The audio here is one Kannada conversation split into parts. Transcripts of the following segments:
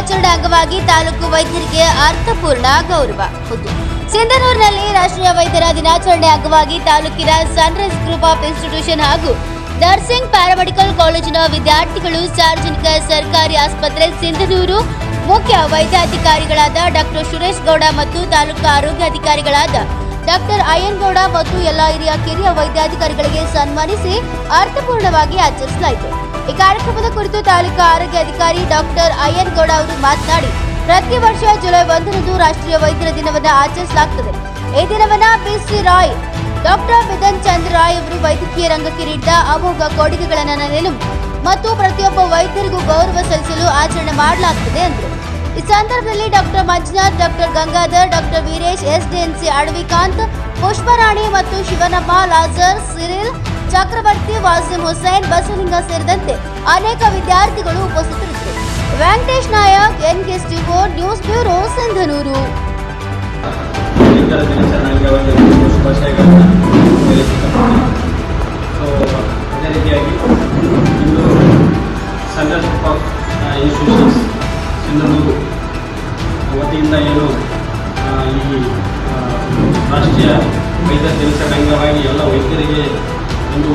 ದಿನಾಚರಣೆ ಅಂಗವಾಗಿ ತಾಲೂಕು ವೈದ್ಯರಿಗೆ ಅರ್ಥಪೂರ್ಣ ಗೌರವ. ಸಿಂಧನೂರಿನಲ್ಲಿ ರಾಷ್ಟ್ರೀಯ ವೈದ್ಯರ ದಿನಾಚರಣೆ ಅಂಗವಾಗಿ ತಾಲೂಕಿನ ಸನ್ರೈಸ್ ಗ್ರೂಪ್ ಆಫ್ ಇನ್ಸ್ಟಿಟ್ಯೂಷನ್ ಹಾಗೂ ನರ್ಸಿಂಗ್ ಪ್ಯಾರಾಮೆಡಿಕಲ್ ಕಾಲೇಜಿನ ವಿದ್ಯಾರ್ಥಿಗಳು, ಸಾರ್ವಜನಿಕ ಸರ್ಕಾರಿ ಆಸ್ಪತ್ರೆ, ಸಿಂಧನೂರು ಮುಖ್ಯ ವೈದ್ಯಾಧಿಕಾರಿಗಳಾದ ಡಾಕ್ಟರ್ ಸುರೇಶ್ ಗೌಡ ಮತ್ತು ತಾಲೂಕು ಆರೋಗ್ಯಾಧಿಕಾರಿಗಳಾದ ಡಾಕ್ಟರ್ ಅಯ್ಯನಗೌಡ ಮತ್ತು ಎಲ್ಲ ಹಿರಿಯ ಕಿರಿಯ ವೈದ್ಯಾಧಿಕಾರಿಗಳಿಗೆ ಸನ್ಮಾನಿಸಿ ಅರ್ಥಪೂರ್ಣವಾಗಿ ಆಚರಿಸಲಾಯಿತು. ಈ ಕಾರ್ಯಕ್ರಮದ ಕುರಿತು ತಾಲೂಕು ಆರೋಗ್ಯ ಅಧಿಕಾರಿ ಡಾಕ್ಟರ್ ಅಯ್ಯನಗೌಡ ಅವರು ಮಾತನಾಡಿ, ಪ್ರತಿ ವರ್ಷ ಜುಲೈ ಒಂದರಂದು ರಾಷ್ಟ್ರೀಯ ವೈದ್ಯರ ದಿನವನ್ನು ಆಚರಿಸಲಾಗುತ್ತದೆ. ಈ ದಿನವನ್ನ ಪಿಸಿ ರಾಯ್, ಡಾಕ್ಟರ್ ಬಿದನ್ ಚಂದ್ರ ರಾಯ್ ಅವರು ವೈದ್ಯಕೀಯ ರಂಗಕ್ಕೆ ನೀಡಿದ ಅಮೋಘ ಕೊಡುಗೆಗಳನ್ನು ನೆನಪು ಮತ್ತು ಪ್ರತಿಯೊಬ್ಬ ವೈದ್ಯರಿಗೂ ಗೌರವ ಸಲ್ಲಿಸಲು ಆಚರಣೆ ಮಾಡಲಾಗುತ್ತದೆ ಎಂದರು. ಈ ಸಂದರ್ಭದಲ್ಲಿ doctor Manjunath, doctor Gangadhar, doctor Veeresh SDNC Adavikant Pushparani ಮತ್ತು ಶಿವನಮ್ಮ, ಲಾಜರ್, ಸಿರಿಲ್, ಚಕ್ರವರ್ತಿ, ವಾಸಿಂ ಹುಸೇನ್, ಬಸವಲಿಂಗ ಸೇರಿದಂತೆ ಅನೇಕ ವಿದ್ಯಾರ್ಥಿಗಳು ಉಪಸ್ಥಿತರಿದ್ದರು. ವೆಂಕಟೇಶ್ ನಾಯಕ್ ಎನ್ ಕೆ ಸ್ಟಿಫೋ ನ್ಯೂಸ್ ಬ್ಯೂರೋ, ಸಿಂಧನೂರು. ದಿನಾಚರಣೆ ದಿನಾಚರಣೆ ಅಂಗವಾಗಿ ಎಲ್ಲ ವೈದ್ಯರಿಗೆ ಒಂದು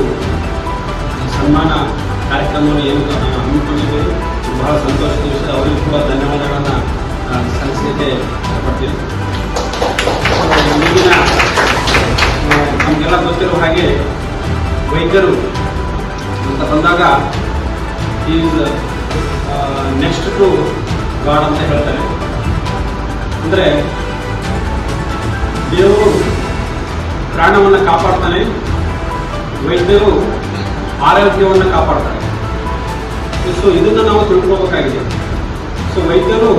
ಸನ್ಮಾನ ಕಾರ್ಯಕ್ರಮವನ್ನು ಏನು ಹಮ್ಮಿಕೊಂಡಿದ್ದೇವೆ. ಬಹಳ ಸಂತೋಷದ ವಿಷಯ. ಅವರಿಗೂ ಕೂಡ ಧನ್ಯವಾದಗಳನ್ನು ಸಲ್ಲಿಸಲಿಕ್ಕೆ ಇಷ್ಟಪಡ್ತೀನಿ. ಮುಂದಿನ ನಮಗೆಲ್ಲ ಗೊತ್ತಿರುವ ಹಾಗೆ ವೈದ್ಯರು ಅಂತ ಬಂದಾಗ ಈಸ್ ನೆಕ್ಸ್ಟ್ ಟು ಗಾಡ್ ಅಂತ ಹೇಳ್ತಾರೆ. ಅಂದರೆ ದೇವರು ಪ್ರಾಣವನ್ನು ಕಾಪಾಡ್ತಾನೆ, ವೈದ್ಯರು ಆರೋಗ್ಯವನ್ನು ಕಾಪಾಡ್ತಾರೆ. ಸೊ ಇದನ್ನು ನಾವು ತಿಳ್ಕೊಬೇಕಾಗಿದೆ ಸೊ ವೈದ್ಯರು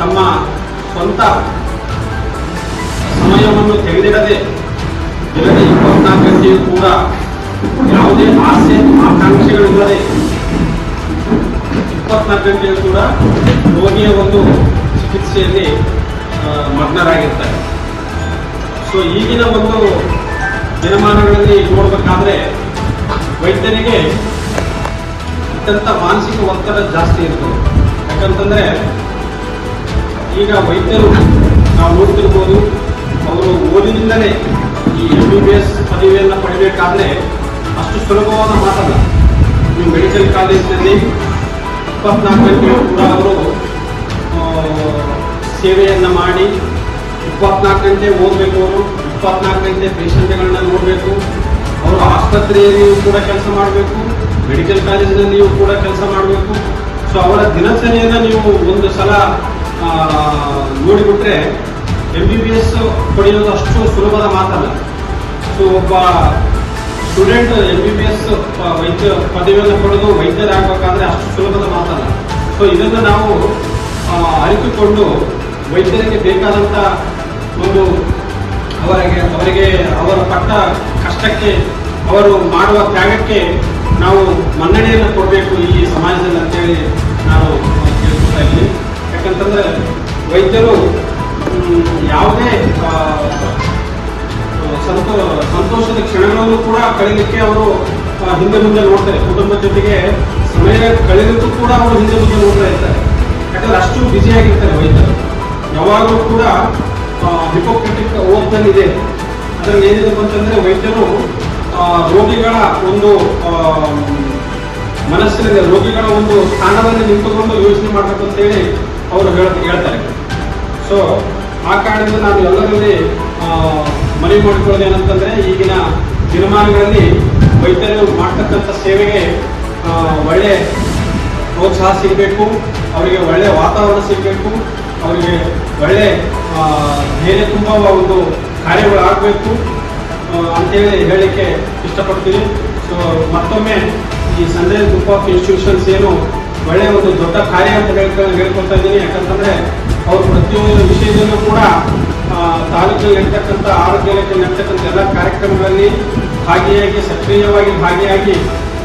ತಮ್ಮ ಸ್ವಂತ ಸಮಯವನ್ನು ತೆಗೆದಿಡದೆ ದಿನದ ಇಪ್ಪತ್ನಾಲ್ಕು ಗಂಟೆಯೂ ಕೂಡ ಯಾವುದೇ ಆಸೆ ಆಕಾಂಕ್ಷೆಗಳಿಲ್ಲದೆ ಇಪ್ಪತ್ನಾಲ್ಕು ಗಂಟೆಯೂ ಕೂಡ ರೋಗಿಯ ಒಂದು ಚಿಕಿತ್ಸೆಯಲ್ಲಿ ಮಗ್ನರಾಗಿರ್ತಾರೆ. ಸೊ ಈಗಿನ ಒಂದು ದಿನಮಾನಗಳಲ್ಲಿ ನೋಡಬೇಕಾದ್ರೆ ವೈದ್ಯರಿಗೆ ಅತ್ಯಂತ ಮಾನಸಿಕ ಒತ್ತಡ ಜಾಸ್ತಿ ಇರ್ತದೆ ಯಾಕಂತಂದ್ರೆ ಈಗ ವೈದ್ಯರು ನಾವು ನೋಡ್ತಿರ್ಬೋದು, ಅವರು ಓದಿನಿಂದಲೇ ಈ ಎಂ ಬಿ ಬಿ ಎಸ್ ಪದವಿಯನ್ನು ಪಡಿಬೇಕಾದ್ರೆ ಅಷ್ಟು ಸುಲಭವಾದ ಮಾತಲ್ಲ. ಈ ಮೆಡಿಕಲ್ ಕಾಲೇಜಿನಲ್ಲಿ ಇಪ್ಪತ್ನಾಲ್ಕು ಗಂಟೆಯೂ ಕೂಡ ಅವರು ಸೇವೆಯನ್ನು ಮಾಡಿ ಇಪ್ಪತ್ನಾಲ್ಕು ಗಂಟೆ ಓದಬೇಕು ಅವರು, ಇಪ್ಪತ್ನಾಲ್ಕು ಗಂಟೆ ಪೇಷಂಟ್ಗಳನ್ನ ನೋಡಬೇಕು. ಅವರು ಆಸ್ಪತ್ರೆಯಲ್ಲಿಯೂ ಕೂಡ ಕೆಲಸ ಮಾಡಬೇಕು ಮೆಡಿಕಲ್ ಕಾಲೇಜಿನಲ್ಲಿಯೂ ಕೂಡ ಕೆಲಸ ಮಾಡಬೇಕು. ಸೊ ಅವರ ದಿನಚರಿಯನ್ನು ನೀವು ಒಂದು ಸಲ ನೋಡಿಬಿಟ್ರೆ ಎಂ ಬಿ ಬಿ ಎಸ್ ಪಡೆಯೋದು ಅಷ್ಟು ಸುಲಭದ ಮಾತಲ್ಲ. ಸೊ ಒಬ್ಬ student M B B S ವೈದ್ಯ ಪದವಿಯನ್ನು ಪಡೆದು ವೈದ್ಯರಾಗಬೇಕಾದ್ರೆ ಅಷ್ಟು ಸುಲಭದ ಮಾತಲ್ಲ. ಸೊ ಇದನ್ನು ನಾವು ಅರಿತುಕೊಂಡು ವೈದ್ಯರಿಗೆ ಬೇಕಾದಂಥ ಒಂದು ಅವರಿಗೆ ಅವರಿಗೆ ಅವರ ಪಟ್ಟ ಕಷ್ಟಕ್ಕೆ, ಅವರು ಮಾಡುವ ತ್ಯಾಗಕ್ಕೆ ನಾವು ಮನ್ನಣೆಯನ್ನು ಕೊಡಬೇಕು ಈ ಸಮಾಜದಲ್ಲಿ ಅಂತೇಳಿ ನಾನು ಕೇಳ್ಕೊಳ್ತಾ ಇದ್ದೀನಿ. ಯಾಕಂತಂದರೆ ವೈದ್ಯರು ಯಾವುದೇ ಸಂತೋ, ಸಂತೋಷದ ಕ್ಷಣಗಳನ್ನು ಕೂಡ ಕಳೀಲಿಕ್ಕೆ ಅವರು ಹಿಂದೆ ಮುಂದೆ ನೋಡ್ತಾರೆ. ಕುಟುಂಬದ ಜೊತೆಗೆ ಸಮಯ ಕಳೆದಕ್ಕೂ ಕೂಡ ಅವರು ಹಿಂದೆ ಮುಂದೆ ನೋಡ್ತಾ ಇರ್ತಾರೆ. ಯಾಕಂದ್ರೆ ಅಷ್ಟು ಬ್ಯುಸಿಯಾಗಿರ್ತಾರೆ ವೈದ್ಯರು. ಯಾವಾಗಲೂ ಕೂಡ ಹಿಪೋಕ್ರೆಟಿಕ್ ಓದ್ದಲ್ಲಿದೆ ಅದರಲ್ಲಿ ಏನಿದೆ ಅಂತಂದ್ರೆ ವೈದ್ಯರು ರೋಗಿಗಳ ಒಂದು ಮನಸ್ಸಿನಲ್ಲಿ ರೋಗಿಗಳ ಒಂದು ಸ್ಥಾನದಲ್ಲಿ ನಿಂತುಕೊಂಡು ಯೋಚನೆ ಮಾಡಬೇಕು ಅಂತೇಳಿ ಅವರು ಹೇಳ್, ಹೇಳ್ತಾರೆ. ಸೊ ಆ ಕಾರಣದಿಂದ ನಾನು ಎಲ್ಲರಲ್ಲಿ ಮನವಿ ಮಾಡಿಕೊಳ್ಳೋದು ಏನಂತಂದ್ರೆ ಈಗಿನ ದಿನಮಾನಗಳಲ್ಲಿ ವೈದ್ಯರು ಮಾಡ್ತಕ್ಕಂಥ ಸೇವೆಗೆ ಒಳ್ಳೆ ಪ್ರೋತ್ಸಾಹ ಸಿಗಬೇಕು, ಅವರಿಗೆ ಒಳ್ಳೆ ವಾತಾವರಣ ಸಿಗಬೇಕು, ಅವರಿಗೆ ಒಳ್ಳೆ ಧೈರ್ಯ ತುಂಬುವ ಒಂದು ಕಾರ್ಯಗಳು ಆಗಬೇಕು ಅಂತೇಳಿ ಹೇಳಲಿಕ್ಕೆ ಇಷ್ಟಪಡ್ತೀನಿ. ಸೊ ಮತ್ತೊಮ್ಮೆ ಈ ಸಂಜಯ್ ಗ್ರೂಪ್ ಆಫ್ ಇನ್ಸ್ಟಿಟ್ಯೂಷನ್ಸ್ ಏನು ಒಳ್ಳೆಯ ಒಂದು ದೊಡ್ಡ ಕಾರ್ಯ ಅಂತ ಹೇಳ್ಕೊ, ಹೇಳ್ಕೊಳ್ತಾ ಇದ್ದೀನಿ. ಯಾಕಂತಂದರೆ ಅವರು ಪ್ರತಿಯೊಂದು ವಿಷಯದಲ್ಲೂ ಕೂಡ ತಾಲೂಕಿನಲ್ಲಿ ನಡೀತಕ್ಕಂಥ ಆರೋಗ್ಯ ಇಲಾಖೆಯಲ್ಲಿ ನಡೀತಕ್ಕಂಥ ಎಲ್ಲ ಕಾರ್ಯಕ್ರಮಗಳಲ್ಲಿ ಭಾಗಿಯಾಗಿ, ಸಕ್ರಿಯವಾಗಿ ಭಾಗಿಯಾಗಿ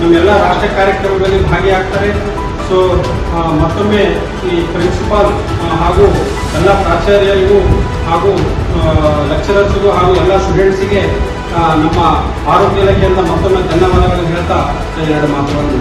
ನಮ್ಮೆಲ್ಲ ರಾಷ್ಟ್ರ ಕಾರ್ಯಕ್ರಮಗಳಲ್ಲಿ ಭಾಗಿಯಾಗ್ತಾರೆ. ಸೊ ಮತ್ತೊಮ್ಮೆ ಈ ಪ್ರಿನ್ಸಿಪಾಲ್ ಹಾಗೂ ಎಲ್ಲ ಪ್ರಾಚಾರ್ಯರಿಗೂ ಹಾಗೂ ಲೆಕ್ಚರರ್ಸ್ಗೂ ಹಾಗೂ ಎಲ್ಲ ಸ್ಟೂಡೆಂಟ್ಸಿಗೆ ನಮ್ಮ ಆರೋಗ್ಯ ಇಲಾಖೆಯಿಂದ ಮತ್ತೊಮ್ಮೆ ಧನ್ಯವಾದಗಳನ್ನು ಹೇಳ್ತಾ, ಎರಡು ಮಾತುಗಳನ್ನು